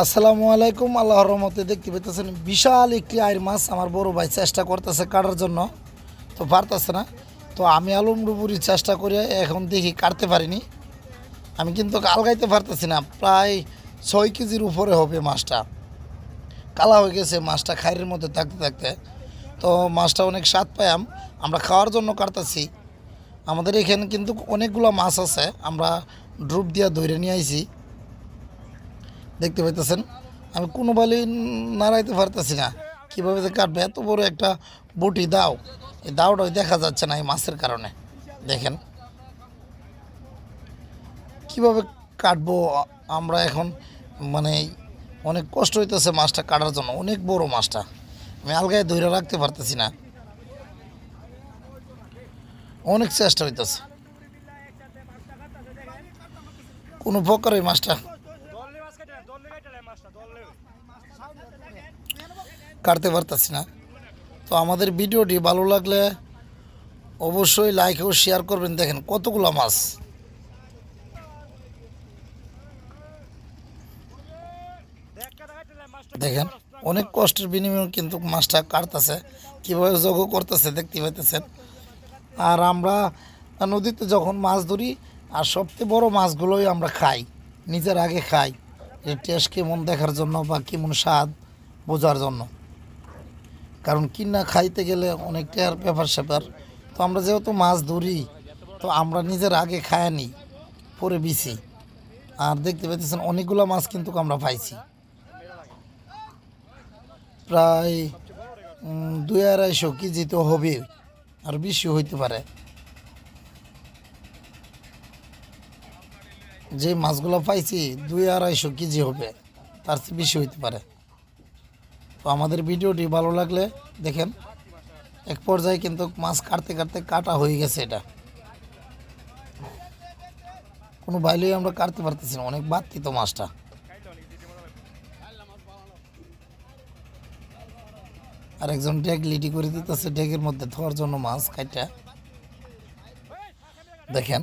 আসসালামু আলাইকুম, আল্লাহর রহমতে দেখতে পেতেছেন বিশাল একটি আয়ের মাছ আমার বড় ভাই চেষ্টা করতেছে কাটার জন্য। তো পারতেছে না। তো আমি আলম ডুবুরি চেষ্টা করে এখন দেখি কাটতে পারিনি। আমি কিন্তু আলগাইতে পারতেছি না, প্রায় ছয় কেজির উপরে হবে মাছটা। কালা হয়ে গেছে মাছটা খাইরের মধ্যে থাকতে থাকতে। তো মাছটা অনেক স্বাদ পাইয়াম, আমরা খাওয়ার জন্য কাটতেছি। আমাদের এখানে কিন্তু অনেকগুলো মাছ আছে, আমরা ড্রুপ দিয়া ধরে নিয়ে আইছি। দেখতে পাইতেছেন। আমি কোনো বালি নাড়াইতে পারতেছি না। কীভাবে যে কাটবে? এত বড় একটা বটি দাও। এই দাওটাই দেখা যাচ্ছে না এই মাছের কারণে। দেখেন। কীভাবে কাটবো আমরা এখন? মানে অনেক কষ্ট হইতেছে মাছটা কাটার জন্য। অনেক বড় মাছটা। আমি আলগায় ধরে রাখতে পারতেছি না। অনেক চেষ্টা হইতেছে। কোনো প্রকার এই মাছটা কাটতে পারতাছি না। তো আমাদের ভিডিওটি ভালো লাগলে অবশ্যই লাইক ও শেয়ার করবেন। দেখেন কতগুলো মাছ। দেখেন, অনেক কষ্টের বিনিময়ে কিন্তু মাছটা কাটতেছে। কীভাবে যোগ করতেছে দেখতে পাইতেছেন। আর আমরা নদীতে যখন মাছ ধরি, আর সবচেয়ে বড় মাছগুলোই আমরা খাই, নিজের আগে খাই। এর টেস্ট কেমন দেখার জন্য বা কেমন স্বাদ বোঝার জন্য। কারণ কিনা খাইতে গেলে অনেকটা আর ব্যাপার স্যাপার তো আমরা যেহেতু মাছ ধরি, তো আমরা নিজের আগে খায় নিই, পরে বিছি। আর দেখতে পাইতেছেন, অনেকগুলো মাছ কিন্তু আমরা পাইছি। প্রায় দুই আড়াইশো কেজি তো হবে আর বেশি হইতে পারে। যে মাছগুলো পাইছি, দুই আড়াইশো কেজি হবে, তার চেয়ে বেশি হইতে পারে। তো আমাদের ভিডিওটি ভালো লাগলে দেখেন, এক পর্যায়ে কিন্তু মাছ কাটতে কাটতে কাটা হয়ে গেছে এটা। কোনো বাইলেই আমরা কাটতে পারতেছি না, অনেক বাড়তি তো মাছটা। আর একজন ডেক লিডি করে দিতেছে ডেকের মধ্যে, ধোয়ার জন্য মাছ কাইটা। দেখেন,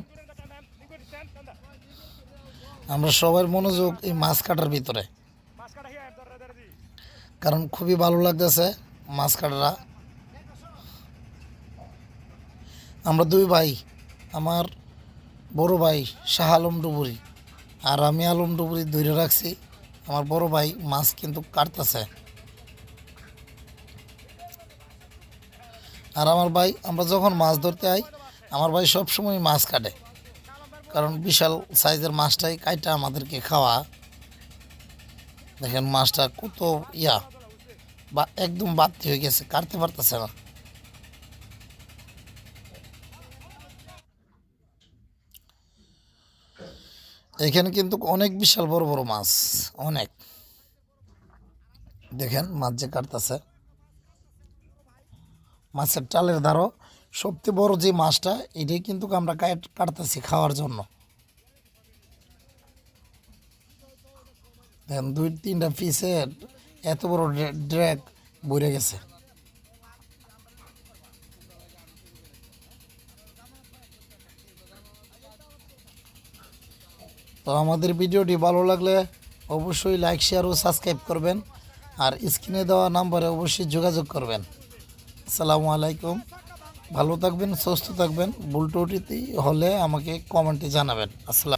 আমরা সবার মনোযোগ এই মাছ কাটার ভিতরে। কারণ খুবই ভালো লাগতেছে মাছ কাটারা আমরা দুই ভাই, আমার বড় ভাই শাহ আলম ডুবুরি আর আমি আলম ডুবুরি ধরে রাখছি। আমার বড় ভাই মাছ কিন্তু কাটতেছে। আর আমার ভাই, আমরা যখন মাছ ধরতে আই, আমার ভাই সব সময় মাছ কাটে। কারণ বিশাল সাইজের মাছটাই কাইটা আমাদেরকে খাওয়া। দেখেন মাছটা কত ইয়া, বা একদম বাড়তি হয়ে গেছে, কাটতে পারতেছে না। এখানে কিন্তু অনেক বিশাল বড় বড় মাছ, অনেক। দেখেন মাছ যে কাটতেছে। মাছের টালের ধারও সবচেয়ে বড় যে মাছটা, এটাই কিন্তু আমরা কাটতেছি খাওয়ার জন্য। দেখেন, দুই, তিনটা পিসে এত বড় ড্র্যাগ বইরে গেছে। তো আমাদের ভিডিওটি ভালো লাগলে অবশ্যই লাইক, শেয়ার ও সাবস্ক্রাইব করবেন আর স্ক্রিনে দেওয়া নাম্বারে অবশ্যই যোগাযোগ করবেন। আসসালামু আলাইকুম। ভালো থাকবেন, সুস্থ থাকবেন। ভুল হলে আমাকে কমেন্টে জানাবেন। আসসালাম।